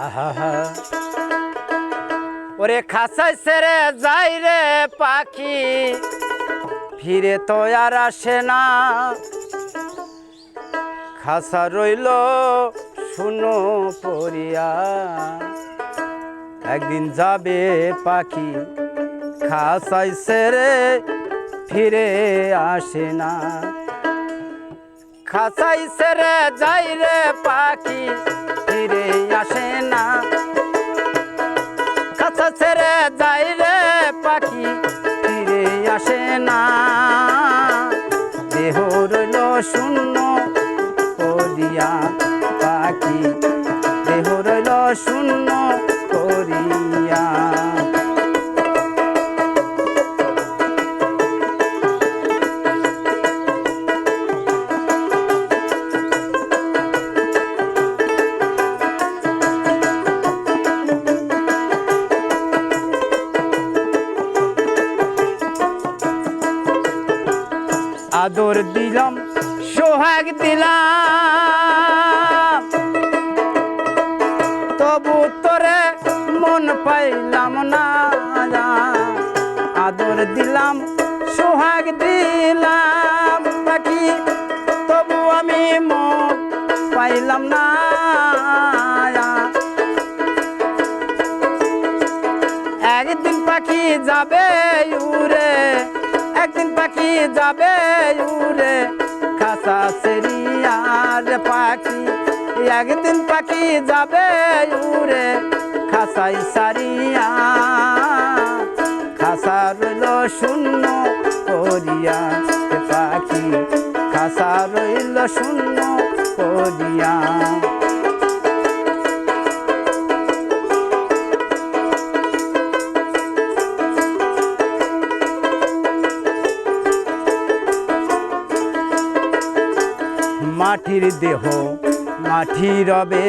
아하하. ওরে খাসাই সেরে যাই রে পাখি। ফিরে তো আর আসে না। খাসা রইল, শুনো পড়িয়া। একদিন যাবে পাখি, খাসাই সেরে ফিরে আসে না। খাসাই সেরে যাই রে পাখি শূন্য। করিয়া পাখি দেহ রইল শূন্য করিয়া। আদর দিলাম সোহাগ দিলাম। তবু তোরে মন পাইলাম না আদর দিলাম, সোহাগ দিলাম। পাখি তবু আমি মন পাইলাম না একদিন পাখি যাবে উড়ে, একদিন পাখি যাবে উড়ে। খাসা সেরিয়ার পাখি। একদিন পাখি যাবে উড়ে খাসাই সারিয়া। খাসা রইল শূন্য করিয়া পাখি। খাসা রইল শূন্য করিয়া। মাটির দেহ, মাটি রবে।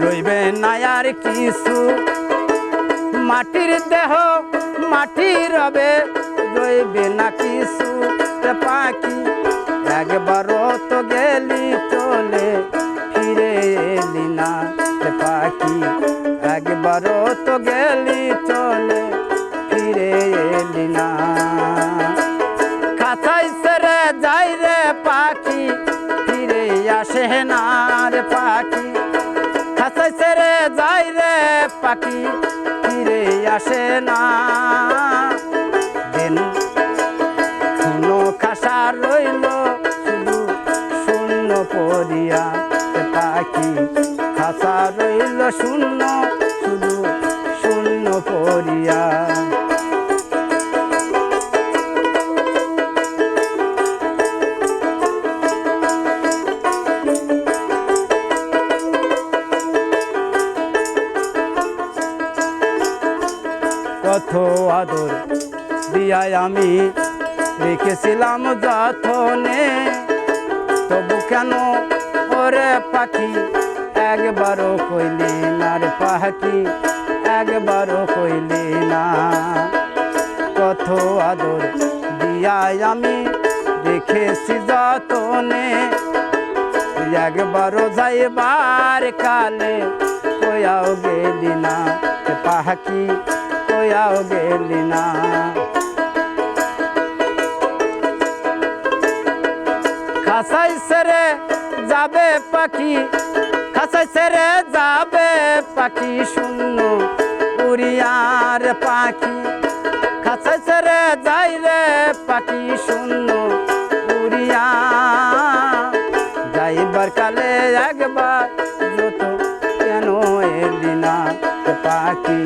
রইবে না আর কিছু। মাটির দেহ, মাটি রবে, রইবে না কিছু। পাখি একবারও তো গেলি চলে, ফিরে এলি না। পাখি একবারও তো গেলি চলে আসে রে পাখি। খাতাই সেরে যাই রে পাখি, ফিরে আসে না। দিন শুনো খাসা রইল, শুধু শূন্য পড়িয়া রে পাখি। খাসা রইল শূন্য, শুধু শূন্য পড়িয়া। আদর দিয়ায় আমি রেখেছিলাম যতনে তবু কেন ওরে পাখি? একবারও কইলি না রে পাখি, একবারও কইলি না। কত আদর দিয়ায় আমি রেখেছি যতনে একবারও যাইবার কালে কয়াও গেলি না রে পাখি গেলি না। খাসাই সেরে যাবে পাখি খাসাই সেরে যাবে পাখি শূন্য উড়িয়ার পাখি। খাসাই সেরে যাই রে পাখি শূন্য উড়িয়া। যাইবার কালে একবার যত কেন এলি না পাখি।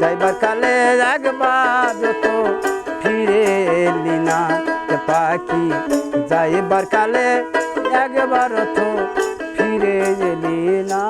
যাইবার কালে একবার যত ফিরে এলি না। পাখি যাইবার কালে একবার তো ফিরে এলি না।